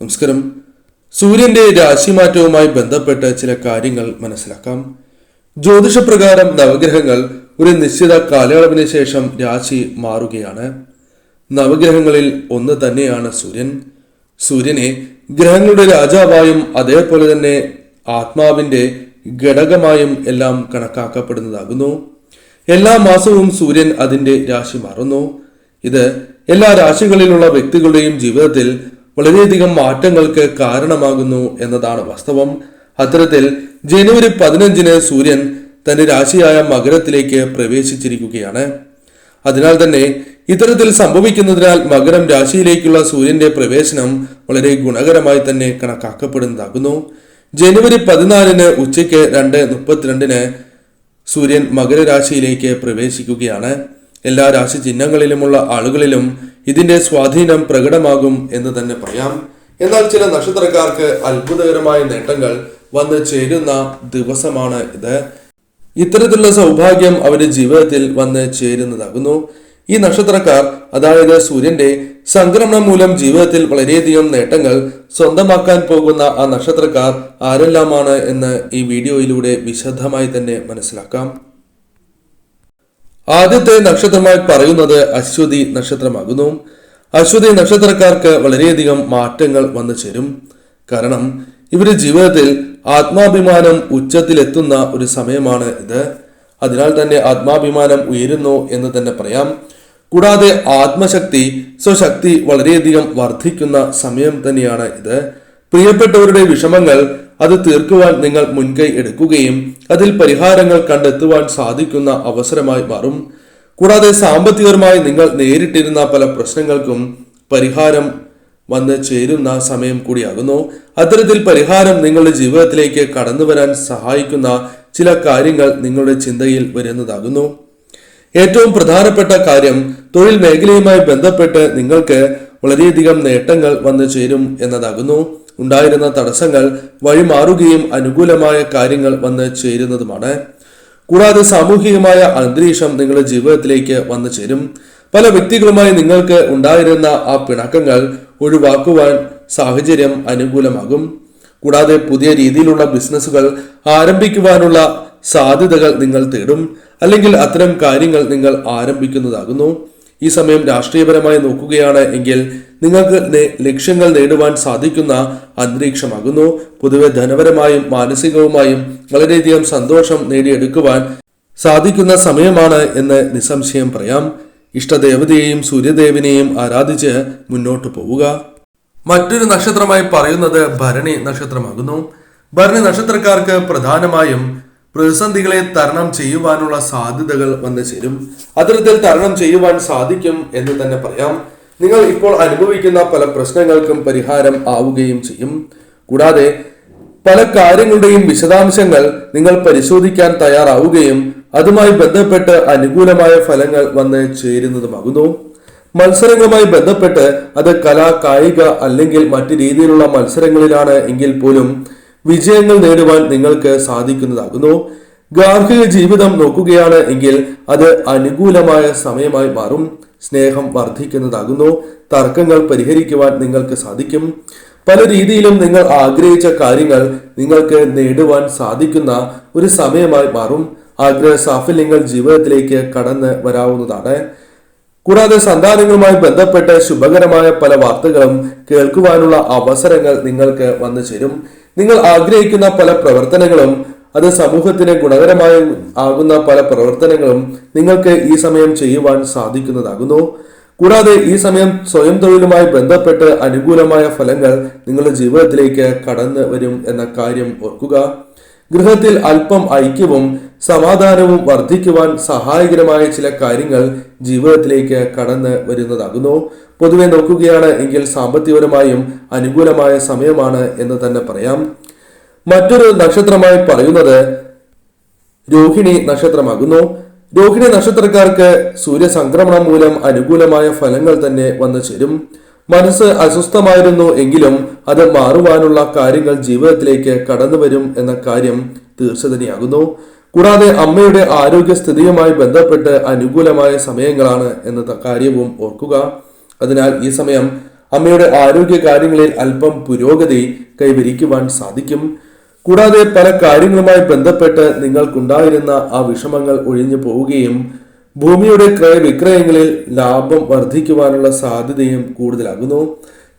നമസ്കാരം. സൂര്യന്റെ രാശിമാറ്റവുമായി ബന്ധപ്പെട്ട് ചില കാര്യങ്ങൾ മനസ്സിലാക്കാം. ജ്യോതിഷപ്രകാരം നവഗ്രഹങ്ങൾ ഒരു നിശ്ചിത കാലയളവിന് ശേഷം രാശി മാറുകയാണ്. നവഗ്രഹങ്ങളിൽ ഒന്ന് തന്നെയാണ് സൂര്യൻ. സൂര്യനെ ഗ്രഹങ്ങളുടെ രാജാവായും അതേപോലെ തന്നെ ആത്മാവിന്റെ ഘടകമായും എല്ലാം കണക്കാക്കപ്പെടുന്നതാകുന്നു. എല്ലാ മാസവും സൂര്യൻ അതിന്റെ രാശി മാറുന്നു. ഇത് എല്ലാ രാശികളിലുള്ള വ്യക്തികളുടെയും ജീവിതത്തിൽ വളരെയധികം മാറ്റങ്ങൾക്ക് കാരണമാകുന്നു എന്നതാണ് വാസ്തവം. അത്തരത്തിൽ ജനുവരി പതിനഞ്ചിന് സൂര്യൻ തന്റെ രാശിയായ മകരത്തിലേക്ക് പ്രവേശിച്ചിരിക്കുകയാണ്. അതിനാൽ തന്നെ ഇത്തരത്തിൽ സംഭവിക്കുന്നതിനാൽ മകരം രാശിയിലേക്കുള്ള സൂര്യന്റെ പ്രവേശനം വളരെ ഗുണകരമായി തന്നെ കണക്കാക്കപ്പെടുന്നതാകുന്നു. ജനുവരി പതിനാലിന് ഉച്ചയ്ക്ക് രണ്ട് മുപ്പത്തിരണ്ടിന് സൂര്യൻ മകരരാശിയിലേക്ക് പ്രവേശിക്കുകയാണ്. എല്ലാ രാശി ചിഹ്നങ്ങളിലുമുള്ള ആളുകളിലും ഇതിന്റെ സ്വാധീനം പ്രകടമാകും എന്ന് തന്നെ പറയാം. എന്നാൽ ചില നക്ഷത്രക്കാർക്ക് അത്ഭുതകരമായ നേട്ടങ്ങൾ വന്ന് ചേരുന്ന ദിവസമാണ് ഇത്. ഇത്തരത്തിലുള്ള സൗഭാഗ്യം അവരുടെ ജീവിതത്തിൽ വന്ന് ചേരുന്നതാകുന്നു. ഈ നക്ഷത്രക്കാർ അതായത് സൂര്യന്റെ സംക്രമണം മൂലം ജീവിതത്തിൽ വളരെയധികം നേട്ടങ്ങൾ സ്വന്തമാക്കാൻ പോകുന്ന ആ നക്ഷത്രക്കാർ ആരെല്ലാമാണ് എന്ന് ഈ വീഡിയോയിലൂടെ വിശദമായി തന്നെ മനസ്സിലാക്കാം. ആദ്യത്തെ നക്ഷത്രമായി പറയുന്നത് അശ്വതി നക്ഷത്രമാകുന്നു. അശ്വതി നക്ഷത്രക്കാർക്ക് വളരെയധികം മാറ്റങ്ങൾ വന്നു ചേരും. കാരണം ഇവരുടെ ജീവിതത്തിൽ ആത്മാഭിമാനം ഉച്ചത്തിലെത്തുന്ന ഒരു സമയമാണ് ഇത്. അതിനാൽ തന്നെ ആത്മാഭിമാനം ഉയരുന്നു എന്ന് തന്നെ പറയാം. കൂടാതെ ആത്മശക്തി സ്വശക്തി വളരെയധികം വർദ്ധിക്കുന്ന സമയം തന്നെയാണ് ഇത്. പ്രിയപ്പെട്ടവരുടെ വിഷമങ്ങൾ അത് തീർക്കുവാൻ നിങ്ങൾ മുൻകൈ എടുക്കുകയും അതിൽ പരിഹാരങ്ങൾ കണ്ടെത്തുവാൻ സാധിക്കുന്ന അവസരമായി മാറും. കൂടാതെ സാമ്പത്തികമായി നിങ്ങൾ നേരിട്ടിരുന്ന പല പ്രശ്നങ്ങൾക്കും പരിഹാരം വന്ന് ചേരുന്ന സമയം കൂടിയാകുന്നു. അത്തരത്തിൽ പരിഹാരം നിങ്ങളുടെ ജീവിതത്തിലേക്ക് കടന്നു വരാൻ സഹായിക്കുന്ന ചില കാര്യങ്ങൾ നിങ്ങളുടെ ചിന്തയിൽ വരുന്നതാകുന്നു. ഏറ്റവും പ്രധാനപ്പെട്ട കാര്യം തൊഴിൽ മേഖലയുമായി ബന്ധപ്പെട്ട് നിങ്ങൾക്ക് വളരെയധികം നേട്ടങ്ങൾ വന്നു ചേരും എന്നതാകുന്നു. ഉണ്ടായിരുന്ന തടസ്സങ്ങൾ വഴിമാറുകയും അനുകൂലമായ കാര്യങ്ങൾ വന്ന് ചേരുന്നതുമാണ്. കൂടാതെ സാമൂഹികമായ അന്തരീക്ഷം നിങ്ങളുടെ ജീവിതത്തിലേക്ക് വന്നു ചേരും. പല വ്യക്തികളുമായി നിങ്ങൾക്ക് ഉണ്ടായിരുന്ന ആ പിണക്കങ്ങൾ ഒഴിവാക്കുവാൻ സാഹചര്യം അനുകൂലമാകും. കൂടാതെ പുതിയ രീതിയിലുള്ള ബിസിനസ്സുകൾ ആരംഭിക്കുവാനുള്ള സാധ്യതകൾ നിങ്ങൾ തേടും. അല്ലെങ്കിൽ അത്തരം കാര്യങ്ങൾ നിങ്ങൾ ആരംഭിക്കുന്നതാകുന്നു. ഈ സമയം രാഷ്ട്രീയപരമായി നോക്കുകയാണ് എങ്കിൽ നിങ്ങൾക്ക് ലക്ഷ്യങ്ങൾ നേടുവാൻ സാധിക്കുന്ന അന്തരീക്ഷമാകുന്നു. പൊതുവെ ധനപരമായും മാനസികവുമായും വളരെയധികം സന്തോഷം നേടിയെടുക്കുവാൻ സാധിക്കുന്ന സമയമാണ് എന്ന് നിസ്സംശയം പറയാം. ഇഷ്ടദേവതയെയും സൂര്യദേവനെയും ആരാധിച്ച് മുന്നോട്ട് പോവുക. മറ്റൊരു നക്ഷത്രമായി പറയുന്നത് ഭരണി നക്ഷത്രമാകുന്നു. ഭരണി നക്ഷത്രക്കാർക്ക് പ്രധാനമായും പ്രതിസന്ധികളെ തരണം ചെയ്യുവാനുള്ള സാധ്യതകൾ വന്നു ചേരും. അത്തരത്തിൽ തരണം ചെയ്യുവാൻ സാധിക്കും എന്ന് തന്നെ പറയാം. നിങ്ങൾ ഇപ്പോൾ അനുഭവിക്കുന്ന പല പ്രശ്നങ്ങൾക്കും പരിഹാരം ആവുകയും ചെയ്യും. കൂടാതെ പല കാര്യങ്ങളുടെയും വിശദാംശങ്ങൾ നിങ്ങൾ പരിശോധിക്കാൻ തയ്യാറാവുകയും അതുമായി ബന്ധപ്പെട്ട് അനുകൂലമായ ഫലങ്ങൾ വന്ന് ചേരുന്നതുമാകുന്നു. മത്സരങ്ങളുമായി ബന്ധപ്പെട്ട് അത് കലാ കായിക അല്ലെങ്കിൽ മറ്റ് രീതിയിലുള്ള മത്സരങ്ങളിലാണ് എങ്കിൽ പോലും വിജയങ്ങൾ നേടുവാൻ നിങ്ങൾക്ക് സാധിക്കുന്നതാകുന്നു. ഗാർഹിക ജീവിതം നോക്കുകയാണ് എങ്കിൽ അത് അനുകൂലമായ സമയമായി മാറും. സ്നേഹം വർദ്ധിക്കുന്നതാകുന്നു. തർക്കങ്ങൾ പരിഹരിക്കുവാൻ നിങ്ങൾക്ക് സാധിക്കും. പല രീതിയിലും നിങ്ങൾ ആഗ്രഹിച്ച കാര്യങ്ങൾ നിങ്ങൾക്ക് നേടുവാൻ സാധിക്കുന്ന ഒരു സമയമായി മാറും. ആഗ്രഹ സാഫല്യങ്ങൾ ജീവിതത്തിലേക്ക് കടന്ന് വരാവുന്നതാണ്. കൂടാതെ സന്താനങ്ങളുമായി ബന്ധപ്പെട്ട് ശുഭകരമായ പല വാർത്തകളും കേൾക്കുവാനുള്ള അവസരങ്ങൾ നിങ്ങൾക്ക് വന്നു ചേരും. നിങ്ങൾ ആഗ്രഹിക്കുന്ന പല പ്രവർത്തനങ്ങളും അത് സമൂഹത്തിന് ഗുണകരമായി ആകുന്ന പല പ്രവർത്തനങ്ങളും നിങ്ങൾക്ക് ഈ സമയം ചെയ്യുവാൻ സാധിക്കുന്നതാകുന്നു. കൂടാതെ ഈ സമയം സ്വയം തൊഴിലുമായി ബന്ധപ്പെട്ട് അനുകൂലമായ ഫലങ്ങൾ നിങ്ങളുടെ ജീവിതത്തിലേക്ക് കടന്നു വരും എന്ന കാര്യം ഓർക്കുക. ഗൃഹത്തിൽ അല്പം ഐക്യവും സമാധാനവും വർദ്ധിക്കുവാൻ സഹായകരമായ ചില കാര്യങ്ങൾ ജീവിതത്തിലേക്ക് കടന്നു വരുന്നതാകുന്നു. പൊതുവെ നോക്കുകയാണ് എങ്കിൽ സാമ്പത്തികപരമായും അനുകൂലമായ സമയമാണ് എന്ന് തന്നെ പറയാം. മറ്റൊരു നക്ഷത്രമായി പറയുന്നത് രോഹിണി നക്ഷത്രമാകുന്നു. രോഹിണി നക്ഷത്രക്കാർക്ക് സൂര്യസംക്രമണം മൂലം അനുകൂലമായ ഫലങ്ങൾ തന്നെ വന്നു ചേരും. മനസ്സ് അസ്വസ്ഥമായിരുന്നു എങ്കിലും അത് മാറുവാനുള്ള കാര്യങ്ങൾ ജീവിതത്തിലേക്ക് കടന്നു വരും എന്ന കാര്യം തീർച്ച തന്നെയാകുന്നു. കൂടാതെ അമ്മയുടെ ആരോഗ്യസ്ഥിതിയുമായി ബന്ധപ്പെട്ട് അനുകൂലമായ സമയങ്ങളാണ് എന്ന കാര്യവും ഓർക്കുക. അതിനാൽ ഈ സമയം അമ്മയുടെ ആരോഗ്യ കാര്യങ്ങളിൽ അല്പം പുരോഗതി കൈവരിക്കുവാൻ സാധിക്കും. കൂടാതെ പല കാര്യങ്ങളുമായി ബന്ധപ്പെട്ട് നിങ്ങൾക്കുണ്ടായിരുന്ന ആ വിഷമങ്ങൾ ഒഴിഞ്ഞു പോവുകയും ഭൂമിയുടെ ക്രയവിക്രയങ്ങളിൽ ലാഭം വർദ്ധിക്കുവാനുള്ള സാധ്യതയും കൂടുതലാകുന്നു.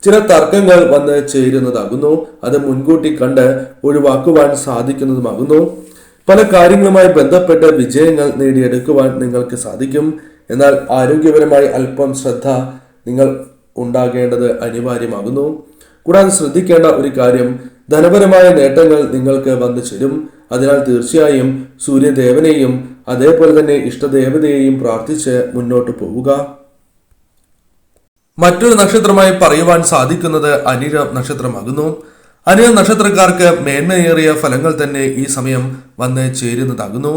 ചില തർക്കങ്ങൾ വന്ന് ചേരുന്നതാകുന്നു. അത് മുൻകൂട്ടി കണ്ട് ഒഴിവാക്കുവാൻ സാധിക്കുന്നതുമാകുന്നു. പല കാര്യങ്ങളുമായി ബന്ധപ്പെട്ട് വിജയങ്ങൾ നേടിയെടുക്കുവാൻ നിങ്ങൾക്ക് സാധിക്കും. എന്നാൽ ആരോഗ്യപരമായി അല്പം ശ്രദ്ധ നിങ്ങൾ ഉണ്ടാകേണ്ടത് അനിവാര്യമാകുന്നു. കൂടാതെ ശ്രദ്ധിക്കേണ്ട ഒരു കാര്യം ധനപരമായ നേട്ടങ്ങൾ നിങ്ങൾക്ക് വന്നു ചേരും. അതിനാൽ തീർച്ചയായും സൂര്യദേവനെയും അതേപോലെ തന്നെ ഇഷ്ടദേവതയെയും പ്രാർത്ഥിച്ച് മുന്നോട്ട് പോവുക. മറ്റൊരു നക്ഷത്രമായി പറയുവാൻ സാധിക്കുന്നത് അനിര നക്ഷത്രമാകുന്നു. അനിര നക്ഷത്രക്കാർക്ക് മേന്മയേറിയ ഫലങ്ങൾ തന്നെ ഈ സമയം വന്ന് ചേരുന്നതാകുന്നു.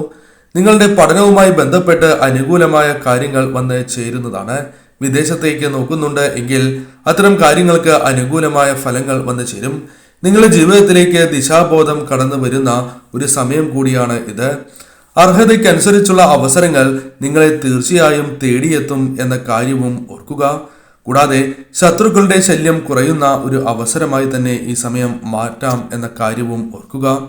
നിങ്ങളുടെ പഠനവുമായി ബന്ധപ്പെട്ട് അനുകൂലമായ കാര്യങ്ങൾ വന്ന് ചേരുന്നതാണ്. വിദേശത്തേക്ക് നോക്കുന്നുണ്ട് എങ്കിൽ അത്തരം കാര്യങ്ങൾക്ക് അനുകൂലമായ ഫലങ്ങൾ വന്നു ചേരും. നിങ്ങളുടെ ജീവിതത്തിലേക്ക് ദിശാബോധം കടന്നു വരുന്ന ഒരു സമയം കൂടിയാണ് ഇത്. അർഹതയ്ക്കനുസരിച്ചുള്ള അവസരങ്ങൾ നിങ്ങളെ തീർച്ചയായും തേടിയെത്തും എന്ന കാര്യവും ഓർക്കുക. കൂടാതെ ശത്രുക്കളുടെ ശല്യം കുറയുന്ന ഒരു അവസരമായി തന്നെ ഈ സമയം മാറ്റാം എന്ന കാര്യവും ഓർക്കുക.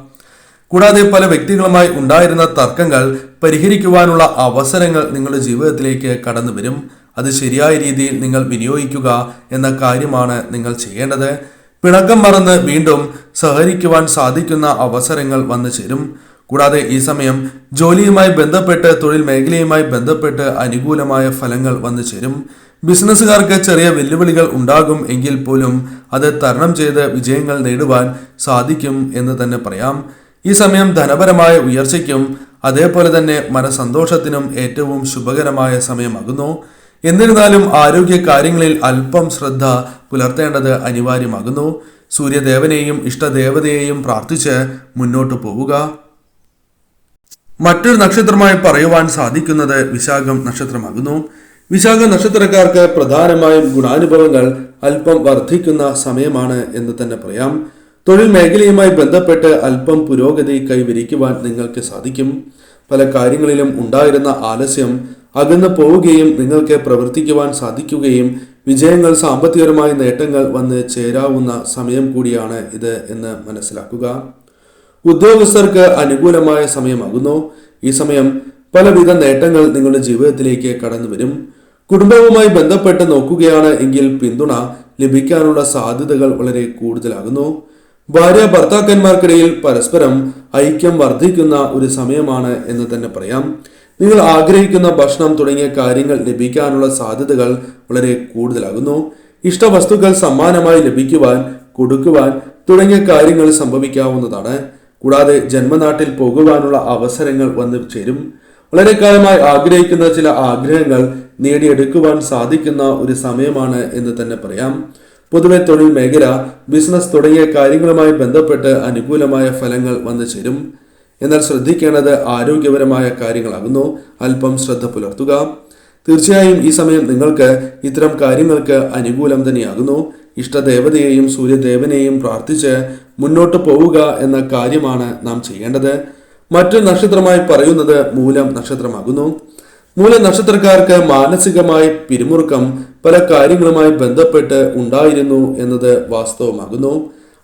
കൂടാതെ പല വ്യക്തികളുമായി ഉണ്ടായിരുന്ന തർക്കങ്ങൾ പരിഹരിക്കുവാനുള്ള അവസരങ്ങൾ നിങ്ങളുടെ ജീവിതത്തിലേക്ക് കടന്നു വരും. അത് ശരിയായ രീതിയിൽ നിങ്ങൾ വിനിയോഗിക്കുക എന്ന കാര്യമാണ് നിങ്ങൾ ചെയ്യേണ്ടത്. പിണക്കം മറന്ന് വീണ്ടും സഹകരിക്കുവാൻ സാധിക്കുന്ന അവസരങ്ങൾ വന്നു ചേരും. കൂടാതെ ഈ സമയം ജോലിയുമായി ബന്ധപ്പെട്ട് തൊഴിൽ മേഖലയുമായി ബന്ധപ്പെട്ട് അനുകൂലമായ ഫലങ്ങൾ വന്നു ചേരും. ബിസിനസ്സുകാർക്ക് ചെറിയ വെല്ലുവിളികൾ ഉണ്ടാകും എങ്കിൽ പോലും അത് തരണം ചെയ്ത് വിജയങ്ങൾ നേടുവാൻ സാധിക്കും എന്ന് തന്നെ പറയാം. ഈ സമയം ധനപരമായ ഉയർച്ചയ്ക്കും അതേപോലെ തന്നെ മനസന്തോഷത്തിനും ഏറ്റവും ശുഭകരമായ സമയമാകുന്നു. എന്നിരുന്നാലും ആരോഗ്യ കാര്യങ്ങളിൽ അല്പം ശ്രദ്ധ പുലർത്തേണ്ടത് അനിവാര്യമാകുന്നു. സൂര്യദേവനെയും ഇഷ്ടദേവതയെയും പ്രാർത്ഥിച്ച് മുന്നോട്ട് പോവുക. മറ്റൊരു നക്ഷത്രമായി പറയുവാൻ സാധിക്കുന്നത് വിശാഖം നക്ഷത്രമാകുന്നു. വിശാഖ നക്ഷത്രക്കാർക്ക് പ്രധാനമായും ഗുണാനുഭവങ്ങൾ അല്പം വർദ്ധിക്കുന്ന സമയമാണ് എന്ന് തന്നെ പറയാം. തൊഴിൽ മേഖലയുമായി ബന്ധപ്പെട്ട് അല്പം പുരോഗതി കൈവരിക്കുവാൻ നിങ്ങൾക്ക് സാധിക്കും. പല കാര്യങ്ങളിലും ഉണ്ടായിരുന്ന ആലസ്യം അകന്നു പോവുകയും നിങ്ങൾക്ക് പ്രവർത്തിക്കുവാൻ സാധിക്കുകയും വിജയങ്ങൾ സാമ്പത്തികപരമായ നേട്ടങ്ങൾ വന്ന് ചേരാവുന്ന സമയം കൂടിയാണ് ഇത് എന്ന് മനസ്സിലാക്കുക. ഉദ്യോഗസ്ഥർക്ക് അനുകൂലമായ സമയമാകുന്നു. ഈ സമയം പലവിധ നേട്ടങ്ങൾ നിങ്ങളുടെ ജീവിതത്തിലേക്ക് കടന്നു വരും. കുടുംബവുമായി ബന്ധപ്പെട്ട് നോക്കുകയാണ് എങ്കിൽ പിന്തുണ ലഭിക്കാനുള്ള സാധ്യതകൾ വളരെ കൂടുതലാകുന്നു. ഭാര്യ ഭർത്താക്കന്മാർക്കിടയിൽ പരസ്പരം ഐക്യം വർദ്ധിക്കുന്ന ഒരു സമയമാണ് എന്ന് തന്നെ പറയാം. നിങ്ങൾ ആഗ്രഹിക്കുന്ന ഭക്ഷണം തുടങ്ങിയ കാര്യങ്ങൾ ലഭിക്കാനുള്ള സാധ്യതകൾ വളരെ കൂടുതലാകുന്നു. ഇഷ്ടവസ്തുക്കൾ സമ്മാനമായി ലഭിക്കുവാൻ കൊടുക്കുവാൻ തുടങ്ങിയ കാര്യങ്ങൾ സംഭവിക്കാവുന്നതാണ്. കൂടാതെ ജന്മനാട്ടിൽ പോകുവാനുള്ള അവസരങ്ങൾ വന്നു ചേരും. വളരെ കാലമായി ആഗ്രഹിക്കുന്ന ചില ആഗ്രഹങ്ങൾ നേടിയെടുക്കുവാൻ സാധിക്കുന്ന ഒരു സമയമാണ് എന്ന് തന്നെ പറയാം. പൊതുവെ തൊഴിൽ മേഖല ബിസിനസ് തുടങ്ങിയ കാര്യങ്ങളുമായി ബന്ധപ്പെട്ട് അനുകൂലമായ ഫലങ്ങൾ വന്നു ചേരും. എന്നാൽ ശ്രദ്ധിക്കേണ്ടത് ആരോഗ്യപരമായ കാര്യങ്ങളാകുന്നു. അല്പം ശ്രദ്ധ പുലർത്തുക. തീർച്ചയായും ഈ സമയം നിങ്ങൾക്ക് ഇത്തരം കാര്യങ്ങൾക്ക് അനുകൂലം തന്നെയാകുന്നു. ഇഷ്ടദേവതയെയും സൂര്യദേവനെയും പ്രാർത്ഥിച്ച് മുന്നോട്ട് പോവുക എന്ന കാര്യമാണ് നാം ചെയ്യേണ്ടത്. മറ്റു നക്ഷത്രമായി പറയുന്നത് മൂലം നക്ഷത്രമാകുന്നു. മൂല നക്ഷത്രക്കാർക്ക് മാനസികമായി പിരിമുറുക്കം പല കാര്യങ്ങളുമായി ബന്ധപ്പെട്ട് ഉണ്ടായിരുന്നു എന്നത് വാസ്തവമാകുന്നു.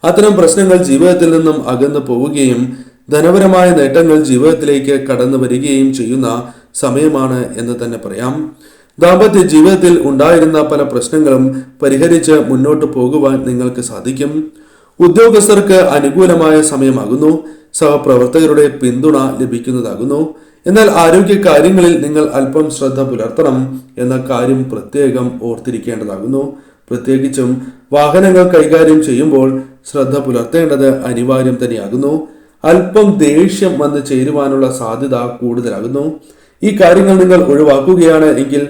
അത്തരം പ്രശ്നങ്ങൾ ജീവിതത്തിൽ നിന്നും അകന്നു പോവുകയും ധനപരമായ നേട്ടങ്ങൾ ജീവിതത്തിലേക്ക് കടന്നു വരികയും ചെയ്യുന്ന സമയമാണ് എന്ന് തന്നെ പറയാം. ദാമ്പത്യ ജീവിതത്തിൽ ഉണ്ടായിരുന്ന പല പ്രശ്നങ്ങളും പരിഹരിച്ച് മുന്നോട്ട് പോകുവാൻ നിങ്ങൾക്ക് സാധിക്കും. ഉദ്യോഗസ്ഥർക്ക് അനുകൂലമായ സമയമാകുന്നു. സഹപ്രവർത്തകരുടെ പിന്തുണ ലഭിക്കുന്നതാകുന്നു. എന്നാൽ ആരോഗ്യ കാര്യങ്ങളിൽ നിങ്ങൾ അല്പം ശ്രദ്ധ പുലർത്തണം എന്ന കാര്യം പ്രത്യേകം ഓർത്തിരിക്കേണ്ടതാകുന്നു. പ്രത്യേകിച്ചും വാഹനങ്ങൾ കൈകാര്യം ചെയ്യുമ്പോൾ ശ്രദ്ധ പുലർത്തേണ്ടത് അനിവാര്യം തന്നെയാകുന്നു. അല്പം ദേഷ്യം വന്ന് ചേരുവാനുള്ള സാധ്യത കൂടുതലാകുന്നു. ഈ കാര്യങ്ങൾ നിങ്ങൾ ഒഴിവാക്കുകയാണ് എങ്കിൽ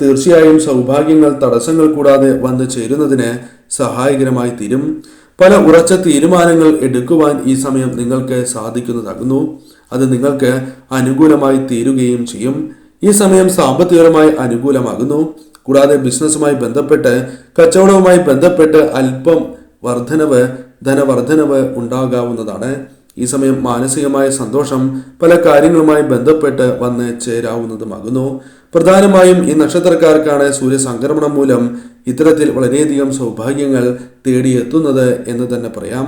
തീർച്ചയായും സൗഭാഗ്യങ്ങൾ തടസ്സങ്ങൾ കൂടാതെ വന്നു ചേരുന്നതിന് സഹായകരമായി തീരും. പല ഉറച്ച തീരുമാനങ്ങൾ എടുക്കുവാൻ ഈ സമയം നിങ്ങൾക്ക് സാധിക്കുന്നതാകുന്നു. അത് നിങ്ങൾക്ക് അനുകൂലമായി തീരുകയും ചെയ്യും. ഈ സമയം സാമ്പത്തികപരമായി അനുകൂലമാകുന്നു. കൂടാതെ ബിസിനസ്സുമായി ബന്ധപ്പെട്ട് കച്ചവടവുമായി ബന്ധപ്പെട്ട് അല്പം വർധനവ് ധനവർധനവ് ഉണ്ടാകാവുന്നതാണ്. ഈ സമയം മാനസികമായ സന്തോഷം പല കാര്യങ്ങളുമായി ബന്ധപ്പെട്ട് വന്ന് ചേരാവുന്നതുമാകുന്നു. പ്രധാനമായും ഈ നക്ഷത്രക്കാർക്കാണ് സൂര്യസംക്രമണം മൂലം ഇത്തരത്തിൽ വളരെയധികം സൗഭാഗ്യങ്ങൾ തേടിയെത്തുന്നത് എന്ന് തന്നെ പറയാം.